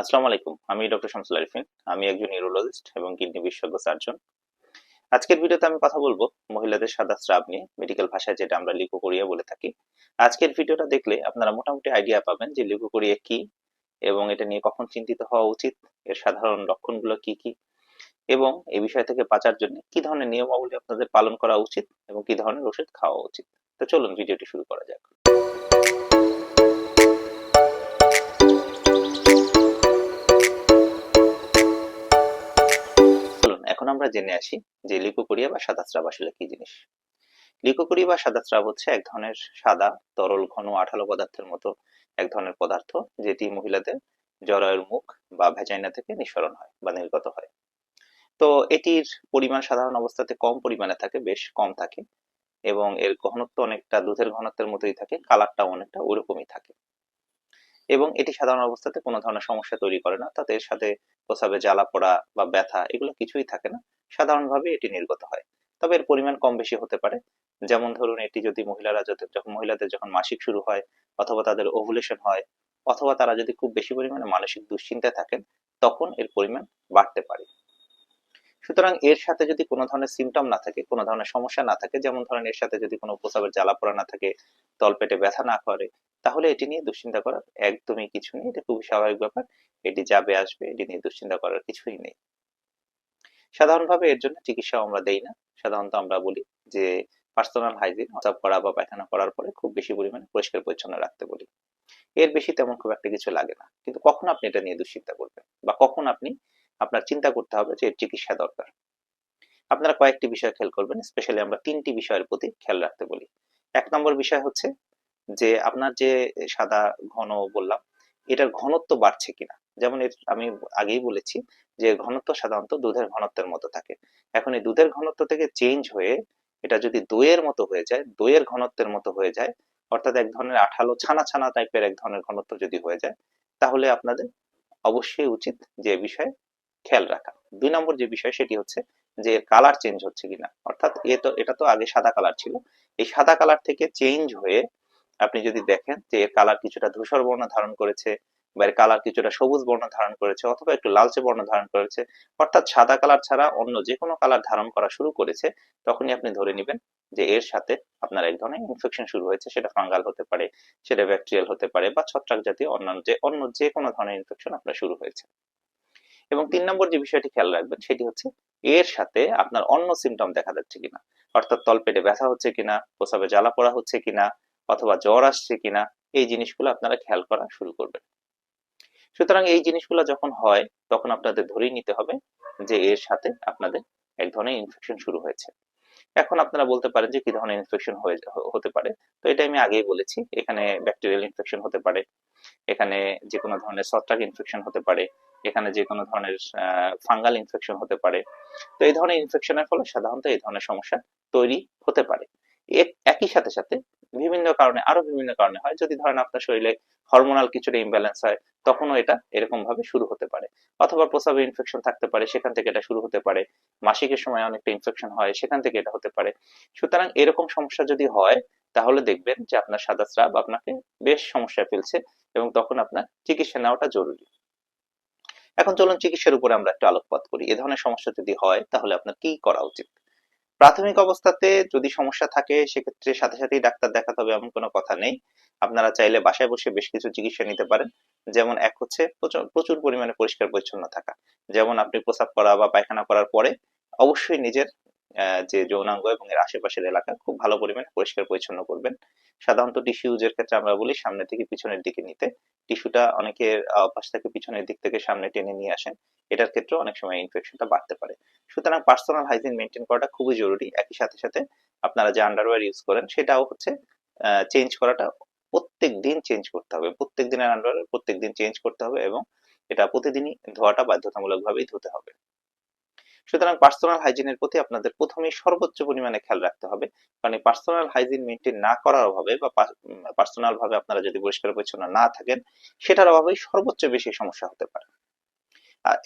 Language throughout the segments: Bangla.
আসসালামু আলাইকুম, আমি ডক্টর শামসুল আরিফিন, আমি একজন ইউরোলজিস্ট এবং কিডনি বিশেষজ্ঞ সার্জন আজকের ভিডিওতে আমি কথা বলব মহিলাদের সাদা স্রাব নিয়ে মেডিকেল ভাষায় যেটা আমরা লিকোকোরিয়া বলে থাকি। আজকের ভিডিওটা দেখলে আপনারা মোটামুটি আইডিয়া পাবেন যে লিকোকোরিয়া কি এবং এটা নিয়ে কখন চিন্তিত হওয়া উচিত, এর সাধারণ লক্ষণগুলো কি কি, এবং এই বিষয় থেকে বাঁচার জন্য কি ধরনের নিয়মাবলী আপনাদের পালন করা উচিত এবং কি ধরনের ওষুধ খাওয়া উচিত। তো চলুন ভিডিওটি শুরু করা যাক। আমরা জেনে আসি যে লিকোকোরিয়া বা সাদা স্রাব আসলে কি জিনিস। লিকোকোরিয়া বা সাদা স্রাব হচ্ছে এক ধরনের সাদা, তরল, ঘন, আঠালো পদার্থের মতো এক ধরনের পদার্থ, যেটি মহিলাদের জরায়ুর মুখ বা ভেজাইনা থেকে নিঃসরণ হয় বা নির্গত হয়। তো এটির পরিমাণ সাধারণ অবস্থাতে কম পরিমাণে থাকে, বেশ কম থাকে এবং এর ঘনত্ব অনেকটা, দুধের ঘনত্বের মতোই থাকে, কালারটাও অনেকটা ওরকমই থাকে। এবং এটি সাধারণ অবস্থাতে কোনো ধরনের সমস্যা তৈরি করে না। তাতে এর সাথে প্রসাবে জ্বালা পোড়া বা ব্যথা এগুলো কিছুই থাকে না। সাধারণভাবে এটি নির্গত হয়। তবে এর পরিমাণ কম বেশি হতে পারে। যেমন ধরুন, এটি যদি মহিলারা যখন মহিলাদের যখন মাসিক শুরু হয় অথবা তাদের ওভুলেশন হয় অথবা তারা যদি খুব বেশি পরিমাণে মানসিক দুশ্চিন্তায় থাকেন, তখন এর পরিমাণ বাড়তে পারে। সুতরাং এর সাথে যদি কোনো ধরনের সিমটম না থাকে, কোনো ধরনের সমস্যা না থাকে, যেমন ধরেন এর সাথে যদি কোনো প্রসাবের জ্বালা পোড়া না থাকে তলপেটে ব্যথা না করে, তাহলে এটি নিয়ে দুশ্চিন্তা করার একদমই কিছু নেই। এটা খুবই স্বাভাবিক ব্যাপার। এটি যাবে, আসবে, এটি নিয়ে দুশ্চিন্তা করার কিছুই নেই। সাধারণভাবে এর জন্য চিকিৎসা আমরা দেই না। সাধারণত আমরা বলি যে পার্সোনাল হাইজিন প্রসাব করা বা পায়খানা করার পরে খুব বেশি পরিমাণে পরিষ্কার পরিচ্ছন্ন রাখতে বলি। এর বেশি তেমন খুব একটা কিছু লাগে না। কিন্তু কখন আপনি এটা নিয়ে দুশ্চিন্তা করবেন? বা কখন আপনি আপনার চিন্তা করতে হবে যে এর চিকিৎসা দরকার। আপনারা কয়েকটি বিষয় খেয়াল করবেন স্পেশালি আমরা তিনটি বিষয়ের প্রতি খেয়াল রাখতে বলি। এক নম্বর বিষয় হচ্ছে যে আপনার যে সাদা ঘন বললাম, এটার ঘনত্ব বাড়ছে কিনা? যেমন আমি আগেই বলেছি যে ঘনত্ব সাধারণত দুধের ঘনত্বের মতো থাকে। এখন এই দুধের ঘনত্ব থেকে চেঞ্জ হয়ে এটা যদি দইয়ের মতো হয়ে যায়, দইয়ের ঘনত্বের মতো হয়ে যায়, অর্থাৎ এক ধরনের আঠালো, ছানা ছানা টাইপের এক ধরনের ঘনত্ব যদি হয়ে যায়, তাহলে আপনাদের অবশ্যই উচিত যে বিষয়ে খেয়াল রাখা। দুই নম্বর যে বিষয়, সেটি হচ্ছে যে কালার চেঞ্জ হচ্ছে কিনা। অর্থাৎ এ তো, এটা তো আগে সাদা কালার ছিল। এই সাদা কালার থেকে চেঞ্জ হয়ে আপনি যদি দেখেন যে এর কালার কিছুটা ধূসর বর্ণ ধারণ করেছে বা এর কালার কিছুটা সবুজ বর্ণ ধারণ করেছে অথবা একটু লালচে বর্ণ ধারণ করেছে, অর্থাৎ সাদা কালার ছাড়া অন্য যে কোনো কালার ধারণ করা শুরু করেছে, তখনই আপনি ধরে নেবেন যে এর সাথে আপনার এক ধরনের ইনফেকশন শুরু হয়েছে। সেটা ফাঙ্গাল হতে পারে, সেটা ব্যাকটেরিয়াল হতে পারে বা ছত্রাক জাতীয় অন্যান্য যে, অন্য যে কোনো ধরনের ইনফেকশন আপনার শুরু হয়েছে। এবং তিন নম্বর যে বিষয়টি খেয়াল রাখবেন, সেটি হচ্ছে এর সাথে আপনার অন্য সিমটম দেখা যাচ্ছে কিনা। অর্থাৎ তলপেটে ব্যথা হচ্ছে কিনা প্রসাবে জ্বালা পড়া হচ্ছে কিনা, অথবা জ্বর আসছে কিনা, এই জিনিসগুলো আপনারা খেয়াল করা শুরু করবেন। সুতরাং এই জিনিসগুলো যখন হয়, তখন আপনাদের ধরেই নিতে হবে যে এর সাথে আপনাদের এক ধরনের ইনফেকশন শুরু হয়েছে। এখন আপনারা বলতে পারেন যে কি ধরনের ইনফেকশন হয়ে, হতে পারে। তো এটা আমি আগেই বলেছি, এখানে ব্যাকটেরিয়াল ইনফেকশন হতে পারে, এখানে যে কোনো ধরনের ছত্রাক ইনফেকশন হতে পারে এখানে যে কোনো ধরনের ফাঙ্গাল ইনফেকশন হতে পারে। তো এই ধরনের ইনফেকশনের ফলে সাধারণত এই ধরনের সমস্যা তৈরি হতে পারে। একই সাথে সাথে বিভিন্ন কারণে, আরও বিভিন্ন কারণে হয়। যদি ধরেন আপনার শরীরে হরমোনাল কিছুটা ইমব্যালেন্স হয়, তখনও এটা এরকম ভাবে শুরু হতে পারে। অথবা প্রসাবে ইনফেকশন থাকতে পারে, সেখান থেকে এটা শুরু হতে পারে। মাসিকের সময় অনেকটা ইনফেকশন হয়, সেখান থেকে এটা হতে পারে। সুতরাং এরকম সমস্যা যদি হয়, তাহলে দেখবেন যে আপনার সাদা স্রাব আপনাকে বেশ সমস্যায় ফেলছে এবং তখন আপনার চিকিৎসা নেওয়াটা জরুরি। এখন চলুন চিকিৎসার উপরে আমরা একটু আলোকপাত করি। এ ধরনের সমস্যা যদি হয়, তাহলে আপনার কি করা উচিত? প্রাথমিক অবস্থাতে যদি সমস্যা থাকে, সেক্ষেত্রে সাথে সাথেই ডাক্তার দেখাতে হবে, এমন কোনো কথা নেই। আপনারা চাইলে বাসায় বসে বেশ কিছু চিকিৎসা নিতে পারেন। যেমন এক হচ্ছে প্রচুর পরিমাণে পরিষ্কার পরিচ্ছন্ন থাকা। যেমন আপনি প্রসাব করা বা পায়খানা করার পরে অবশ্যই নিজের যে যৌনাঙ্গ এবং এর আশেপাশের এলাকা খুব ভালো পরিমাণে পরিষ্কার পরিচ্ছন্ন করবেন। সাধারণত টিস্যু ইউজের ক্ষেত্রে আমরা বলি সামনে থেকে পিছনের দিকে নিতে। টিস্যুটা অনেকের অভ্যাস থেকে পিছনের দিক থেকে সামনে টেনে নিয়ে আসেন। এটার ক্ষেত্রে অনেক সময় ইনফেকশনটা বাড়তে পারে। সুতরাং পার্সোনাল হাইজিন মেনটেন করাটা খুবই জরুরি। একই সাথে সাথে আপনারা যে আন্ডারওয়্যার ইউজ করেন, সেটাও হচ্ছে চেঞ্জ করাটা প্রত্যেক দিন চেঞ্জ করতে হবে। প্রত্যেক দিনের আন্ডারওয়্যার প্রত্যেক দিন চেঞ্জ করতে হবে এবং এটা প্রতিদিনই ধোয়াটা বাধ্যতামূলকভাবেই ধুতে হবে। সুতরাং পার্সোনাল হাইজিনের প্রতি আপনাদের প্রথমেই সর্বোচ্চ পরিমাণে খেয়াল রাখতে হবে। কারণ এই পার্সোনাল হাইজিন মেনটেন না করার অভাবে বা পার্সোনাল ভাবে আপনারা যদি পরিষ্কার পরিচ্ছন্ন না থাকেন, সেটার অভাবেই সর্বোচ্চ বেশি সমস্যা হতে পারে।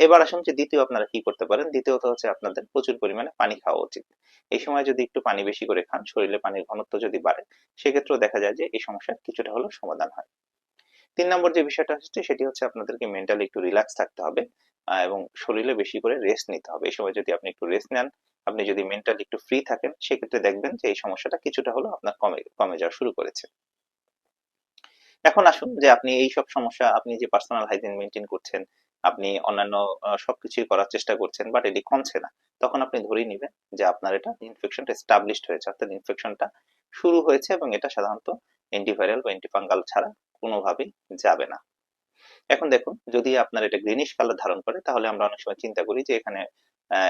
এবার আসুন যে দ্বিতীয় আপনারা কি করতে পারেন? দ্বিতীয়ত হচ্ছে আপনাদের প্রচুর পরিমাণে পানি খাওয়া উচিত। এই সময় যদি একটু পানি বেশি করে খান, শরীরে পানির ঘনত্ব যদি বাড়ে, সেক্ষেত্রেও দেখা যায় যে এই সমস্যার কিছুটা হলেও সমাধান হয়। তিন নম্বর যে বিষয়টা হচ্ছে, সেটি হচ্ছে আপনাদেরকে মেন্টালি একটু রিল্যাক্স থাকতে হবে। এবং শরীরে বেশি করে রেস্ট নিতে হবে। এই সময় যদি আপনি একটু রেস্ট নেন, আপনি যদি মেন্টালি একটু ফ্রি থাকেন, সেক্ষেত্রে দেখবেন যে এই সমস্যাটা কিছুটা হলেও আপনার কমে কমে যাওয়া শুরু করেছে। এখন আসুন যে আপনি এই সব সমস্যা, আপনি যে পার্সোনাল হাইজিন মেনটেন করছেন, আপনি অন্যান্য সবকিছুই করার চেষ্টা করছেন বাট এটি কমছে না। তখন আপনি ধরেই নেবেন যে আপনার এটা ইনফেকশনটা এস্টাবলিশড হয়েছে, অর্থাৎ ইনফেকশনটা শুরু হয়েছে এবং এটা সাধারণত অ্যান্টিভাইরাল বা অ্যান্টিফাঙ্গাল ছাড়া কোনোভাবেই যাবে না। এখন দেখুন, যদি আপনার এটা গ্রিনিশ কালার ধারণ করে, তাহলে আমরা অনেক সময় চিন্তা করি যে এখানে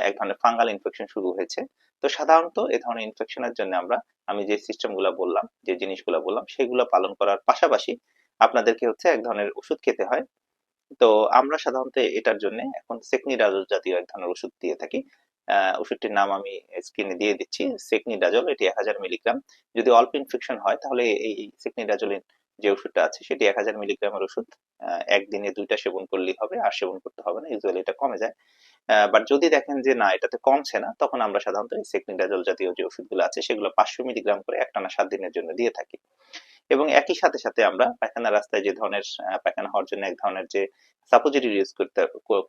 এক ধরনের ফাঙ্গাল ইনফেকশন শুরু হয়েছে। তো সাধারণত এই ধরনের ইনফেকশনের জন্য আমরা, আমি যে সিস্টেমগুলো বললাম, যে জিনিসগুলো বললাম, সেগুলো পালন করার পাশাপাশি আপনাদেরকে হচ্ছে এক ধরনের ওষুধ খেতে হয়। তো আমরা সাধারণত এটার জন্য এখন সেকনিডাজল জাতীয় এক ধরনের ওষুধ দিয়ে থাকি। ওষুধটির নাম আমি স্ক্রিনে দিয়ে দিচ্ছি সেকনিডাজল এটি এক হাজার মিলিগ্রাম যদি অল্প ইনফেকশন হয়, তাহলে এই সেকনিডাজলিন যে ওষুধটা আছে সেটি এক হাজার মিলিগ্রামের ওষুধ একদিনে দুইটা সেবন করলেই হবে, আর সেবন করতে হবে না ইউজুয়ালি এটা কমে যায়। বাট যদি দেখেন যে না, এটাতে কমছে না, তখন আমরা সাধারণত এই সেকনিডাজল জাতীয় যে ওষুধগুলো আছে, সেগুলো পাঁচশো মিলিগ্রাম করে একটানা সাত দিনের জন্য দিয়ে থাকি। এবং একই সাথে সাথে আমরা পায়খানা রাস্তায় যে ধরনের পায়খানা হওয়ার জন্য এক ধরনের যে সাপোজিটরি ইউজ করতে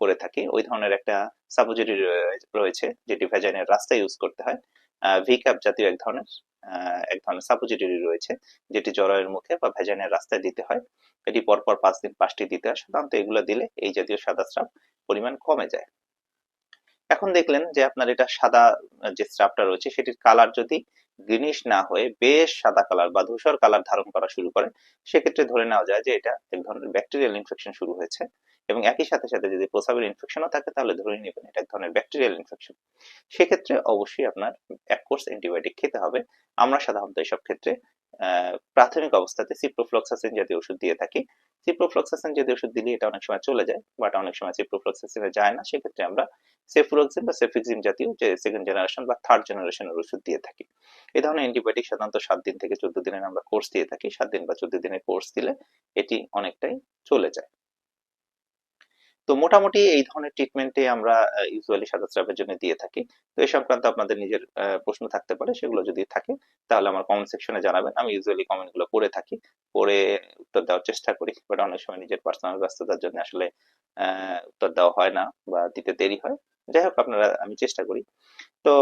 করে থাকি, ওই ধরনের একটা সাপোজিটরি রয়েছে, যেটি ভেজাইনের রাস্তায় ইউজ করতে হয়। ভিক্যাপ জাতীয় এক ধরনের এক ধরনের সাপোজিটরি রয়েছে, যেটি জরায়ের মুখে বা ভেজানের রাস্তায় দিতে হয়। এটি পরপর পাঁচ দিন, পাঁচটি দিতে হয়। সাধারণত এগুলো দিলে এই জাতীয় সাদা স্রাব পরিমাণ কমে যায়। এখন দেখলেন যে আপনার এটা সাদা যে স্রাবটা রয়েছে, সেটির কালার যদি গ্রিনিশ না হয়ে বেশ সাদা কালার বা ধূসর কালার ধারণ করা শুরু করে সেক্ষেত্রে ধরে নেওয়া যায় যে এটা এক ধরনের ব্যাকটেরিয়াল ইনফেকশন শুরু হয়েছে। এবং একই সাথে সাথে যদি প্রসাবের ইনফেকশনও থাকে, তাহলে ধরে নেবেন এটা এক ধরনের ব্যাকটেরিয়াল ইনফেকশন সেক্ষেত্রে অবশ্যই আপনার এক কোর্স অ্যান্টিবায়োটিক খেতে হবে। আমরা সাধারণত এইসব ক্ষেত্রে প্রাথমিক অবস্থাতে সিপ্রোফ্লক্সাসিন জাতীয় ওষুধ দিয়ে থাকি। সিপ্রোফ্লক্সাসিন যদি ওষুধ দিলে, এটা অনেক সময় চলে যায় বাট অনেক সময় সিপ্রোফ্লক্সাসিনে যায় না, সেক্ষেত্রে আমরা সেফুরোক্সিন বা সেফিক্সিম জাতীয় যে সেকেন্ড জেনারেশন বা থার্ড জেনারেশনের ওষুধ দিয়ে থাকি। এ ধরনের অ্যান্টিবায়োটিক সাধারণত সাত দিন থেকে চোদ্দ দিনের আমরা কোর্স দিয়ে থাকি, সাত দিন বা চোদ্দ দিনের কোর্স দিলে এটি অনেকটাই চলে যায়। তো মোটামুটি এই ধরনের ট্রিটমেন্টে আমরা ইউজুয়ালি সাদা স্রাবের জন্য দিয়ে থাকি। তো এই সংক্রান্ত আপনাদের নিজের প্রশ্ন থাকতে পারে, সেগুলো যদি থাকে, তাহলে আমার কমেন্ট সেকশনে জানাবেন। আমি ইউজুয়ালি কমেন্টগুলো পড়ে থাকি পড়ে উত্তর দেওয়ার চেষ্টা করি বাট অনেক সময় নিজের পার্সোনাল ব্যস্ততার জন্য আসলে উত্তর দেওয়া হয় না বা দিতে দেরি হয়। যাই হোক, আপনারা, আমি চেষ্টা করি। তো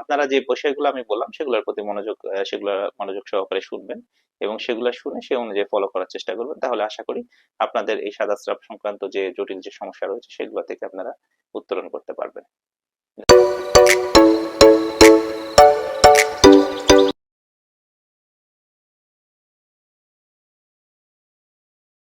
আপনারা যে বিষয়গুলো আমি বললাম, সেগুলোর প্রতি মনোযোগ সেগুলো মনোযোগ সহকারে শুনবেন এবং সেগুলো শুনে সে অনুযায়ী ফলো করার চেষ্টা করবেন। তাহলে আশা করি আপনাদের এই সাদা স্রাব সংক্রান্ত যে জটিল যে সমস্যা রয়েছে, সেগুলো থেকে আপনারা উত্তরণ করতে পারবেন।